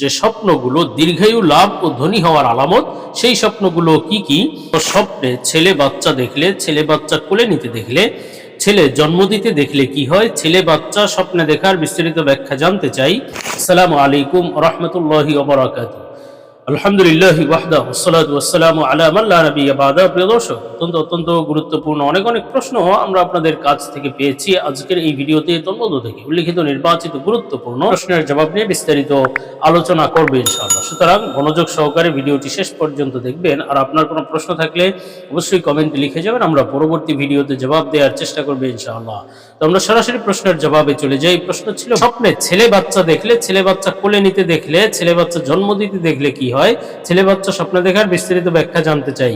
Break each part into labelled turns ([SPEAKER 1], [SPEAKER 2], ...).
[SPEAKER 1] যে স্বপ্নগুলো দীর্ঘায়ু লাভ ও ধনী হওয়ার আলামত, সেই স্বপ্নগুলো কি কি? স্বপ্নে ছেলে বাচ্চা দেখলে, ছেলে বাচ্চা কোলে নিতে দেখলে, ছেলে জন্ম দিতে দেখলে কি হয়? ছেলে বাচ্চা স্বপ্নে দেখার বিস্তারিত ব্যাখ্যা জানতে চাই। আসসালামু আলাইকুম রহমতুল্লাহি ওবরাকাত আলহামদুলিল্লাহ ওয়াহদা ওসসালাত ওয়াসসালাম আলা মাল্লা নবী বাদা। প্রিয় দর্শক, অত্যন্ত অত্যন্ত গুরুত্বপূর্ণ, অনেক অনেক প্রশ্ন আমরা আপনাদের কাছ থেকে পেয়েছি আজকের এই ভিডিওতে তন্মধ্য থেকে। উল্লিখিত, নির্বাচিত, গুরুত্বপূর্ণ প্রশ্নের জবাব নিয়ে বিস্তারিত আলোচনা করবে ইনশাআল্লাহ। সুতরাং মনোযোগ সহকারে ভিডিওটি শেষ পর্যন্ত দেখবেন। আর আপনার কোনো প্রশ্ন থাকলে অবশ্যই কমেন্টে লিখে যাবেন। আমরা পরবর্তী ভিডিওতে জবাব দেওয়ার চেষ্টা করব ইনশাআল্লাহ। তো আমরা সরাসরি প্রশ্নের জবাবে চলে যাই। প্রশ্ন ছিল, স্বপ্নে ছেলে বাচ্চা দেখলে, ছেলে বাচ্চা কোলে নিতে দেখলে, ছেলে বাচ্চা জন্ম দিতে দেখলে কি হয়? ছেলে বাচ্চা স্বপ্ন দেখার বিস্তারিত ব্যাখ্যা জানতে চাই।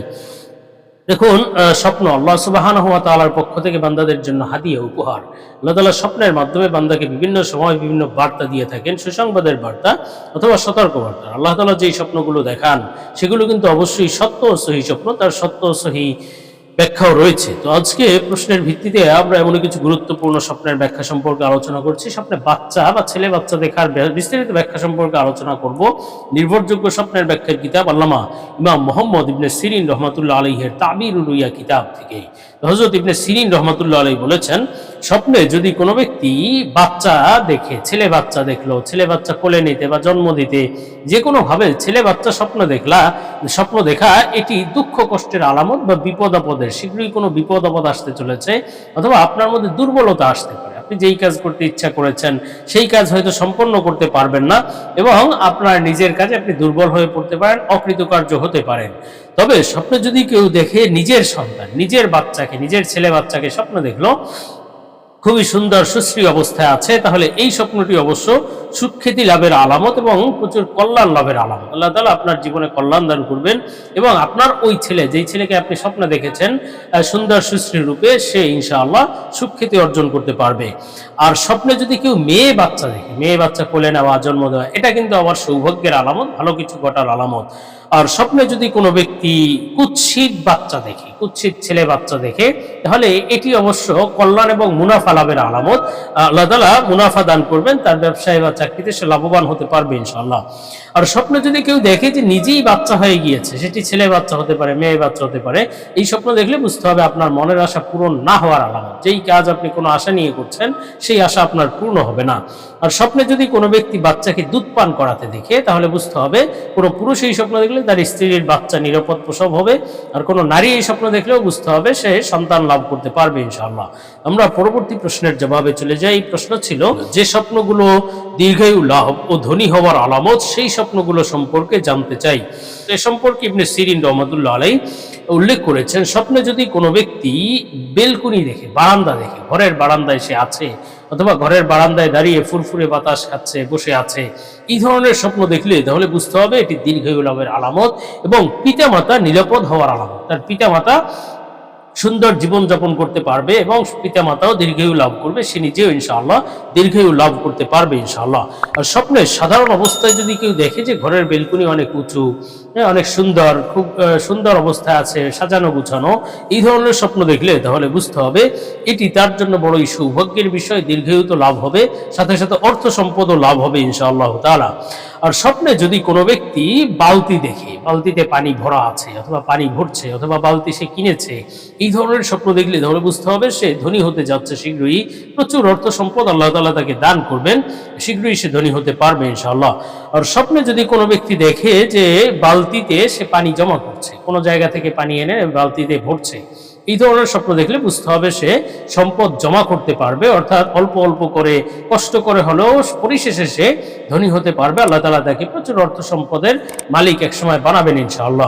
[SPEAKER 1] দেখুন স্বপ্ন আল্লাহ সুবাহান হুয়া তালার পক্ষ থেকে বান্দাদের জন্য হাদিয়া, উপহার। আল্লাহ তালা স্বপ্নের মাধ্যমে বান্দাকে বিভিন্ন সময় বিভিন্ন বার্তা দিয়ে থাকেন, সুসংবাদের বার্তা অথবা সতর্ক বার্তা আল্লাহ তালা যেই স্বপ্নগুলো দেখান, সেগুলো কিন্তু অবশ্যই সত্য ও সহি স্বপ্ন। তার সত্য ও সহি ব্যাখ্যাও রয়েছে। তো আজকে প্রশ্নের ভিত্তিতে আমরা এমন কিছু গুরুত্বপূর্ণ স্বপ্নের ব্যাখ্যা সম্পর্কে আলোচনা করছি। স্বপ্নে বাচ্চা বা ছেলে বাচ্চা দেখার বিস্তারিত ব্যাখ্যা সম্পর্কে আলোচনা করব। নির্ভরযোগ্য স্বপ্নের ব্যাখ্যার কিতাব আল্লামা ইমাম মোহাম্মদ ইবনে সিরিন রহমাতুল্লাহ আলহের তাবির উলুইয়া কিতাব থেকে। হজরত ইবনে সিরিন রহমাতুল্লাহ আলহী বলেছেন স্বপ্নে যদি কোনো ব্যক্তি বাচ্চা দেখে, ছেলে বাচ্চা দেখল, ছেলে বাচ্চা কোলে নিতে বা জন্ম দিতে, যে কোনো ভাবে ছেলে বাচ্চা স্বপ্ন দেখলা, স্বপ্ন দেখা এটি দুঃখ কষ্টের আলামত বা বিপদ আপদের, শীঘ্রই কোনো বিপদ আপদ আসতে চলেছে অথবা আপনার মধ্যে দুর্বলতা আসতে পারে। আপনি যেই কাজ করতে ইচ্ছা করেছেন, সেই কাজ হয়তো সম্পন্ন করতে পারবেন না এবং আপনার নিজের কাজে আপনি দুর্বল হয়ে পড়তে পারেন, অকৃতকার্য হতে পারেন। তবে স্বপ্নে যদি কেউ দেখে নিজের সন্তান, নিজের বাচ্চাকে, নিজের ছেলে বাচ্চাকে স্বপ্ন দেখল খুবই সুন্দর সুশ্রী অবস্থায় আছে, তাহলে এই স্বপ্নটি অবশ্য সুখ্যাতি লাভের আলামত এবং প্রচুর কল্যাণ লাভের আলামত। আল্লাহ তালা আপনার জীবনে কল্যাণ দান করবেন এবং আপনার ওই ছেলে, যেই ছেলেকে আপনি স্বপ্ন দেখেছেন সুন্দর সুশ্রী রূপে সে ইনশাআল্লাহ সুখ্যাতি অর্জন করতে পারবে। আর স্বপ্নে যদি কেউ মেয়ে বাচ্চা দেখে, মেয়ে বাচ্চা কোলে নেওয়া, জন্ম দেওয়া, এটা কিন্তু আবার সৌভাগ্যের আলামত, ভালো কিছু ঘটার আলামত। আর স্বপ্নে যদি কোনো ব্যক্তি কুৎসিত বাচ্চা দেখে, কুৎসিত ছেলে বাচ্চা দেখে, তাহলে এটি অবশ্য কল্যাণ এবং মুনাফা লাভের আলামত। আল্লাহ তালা মুনাফা দান করবেন, তার ব্যবসায় বা চাকরিতে সে লাভবান হতে পারবে ইনশাল্লাহ আর স্বপ্নে যদি কেউ দেখে যে নিজেই বাচ্চা হয়ে গিয়েছে, সেটি ছেলে বাচ্চা হতে পারে, মেয়ে বাচ্চা হতে পারে, এই স্বপ্ন দেখলে বুঝতে হবে আপনার মনের আশা পূরণ না হওয়ার আলামত। যেই কাজ আপনি কোনো আশা নিয়ে করছেন, সেই আশা আপনার পূর্ণ হবে না। আর স্বপ্নে যদি কোনো ব্যক্তি বাচ্চাকে দুধ পান করাতে দেখে, তাহলে বুঝতে হবে কোনো পুরুষ এই স্বপ্ন দেখলে তার স্ত্রীর বাচ্চা নিরাপদ প্রসব হবে, আর কোনো নারী এই স্বপ্ন দেখলেও বুঝতে হবে সে সন্তান লাভ করতে পারবে ইনশাআল্লাহ। আমরা পরবর্তী প্রশ্নের জবাবে চলে যাই। প্রশ্ন ছিল, যে স্বপ্নগুলো দীর্ঘায়ু লাভ ও ধনী হওয়ার আলামত, সেই স্বপ্নগুলো সম্পর্কে জানতে চাই। এ সম্পর্কে ইবনে সিরিন রহমতুল্লাহ আলাই উল্লেখ করেছেন, স্বপ্নে যদি কোনো ব্যক্তি বেলকুনি দেখে, বারান্দা দেখে, ঘরের বারান্দায় সে আছে অথবা ঘরের বারান্দায় দাঁড়িয়ে ফুরফুরে বাতাস খাচ্ছে, বসে আছে, এই ধরনের স্বপ্ন দেখলে তাহলে বুঝতে হবে এটি দীর্ঘায়ু লাভের আলামত এবং পিতামাতা নিরাপদ হওয়ার আলামত। তার পিতামাতা সুন্দর জীবনযাপন করতে পারবে এবং পিতামাতাও দীর্ঘায়ু লাভ করবে সে নিজেও ইনশাআল্লাহ দীর্ঘায়ু লাভ করতে পারবে ইনশাআল্লাহ। আর স্বপ্নে সাধারণ অবস্থায় যদি কেউ দেখে যে ঘরের বেলকুনি অনেক উঁচু হ্যাঁ, অনেক সুন্দর খুব সুন্দর অবস্থায় আছে সাজানো গুছানো এই ধরনের স্বপ্ন দেখলে তাহলে বুঝতে হবে এটি তার জন্য বড়ই সৌভাগ্যের বিষয় দীর্ঘায়ু তো লাভ হবে সাথে সাথে অর্থ সম্পদও লাভ হবে ইনশাআল্লাহ তাআলা। আর স্বপ্নে যদি কোনো ব্যক্তি বালতি দেখে বালতিতে পানি ভরা আছে অথবা পানি ভরছে অথবা বালতি সে কিনেছে, এই ধরনের স্বপ্ন দেখলে ধরে বুঝতে হবে সে ধনী হতে যাচ্ছে শীঘ্রই। প্রচুর অর্থ সম্পদ আল্লাহ তালা তাকে দান করবেন, শীঘ্রই সে ধনী হতে পারবে ইনশাআল্লাহ। আর স্বপ্নে যদি কোনো ব্যক্তি দেখে যে বালতিতে সে পানি জমা করছে, কোনো জায়গা থেকে পানি এনে বালতিতে ভরছে এই ধরনের স্বপ্ন দেখলে বুঝতে হবে সে সম্পদ জমা করতে পারবে, অর্থাৎ অল্প অল্প করে, কষ্ট করে হলেও পরিশেষে সে ধনী হতে পারবে। আল্লাহ তালা তাকে প্রচুর অর্থ সম্পদের মালিক একসময় বানাবেন ইনশাআল্লাহ।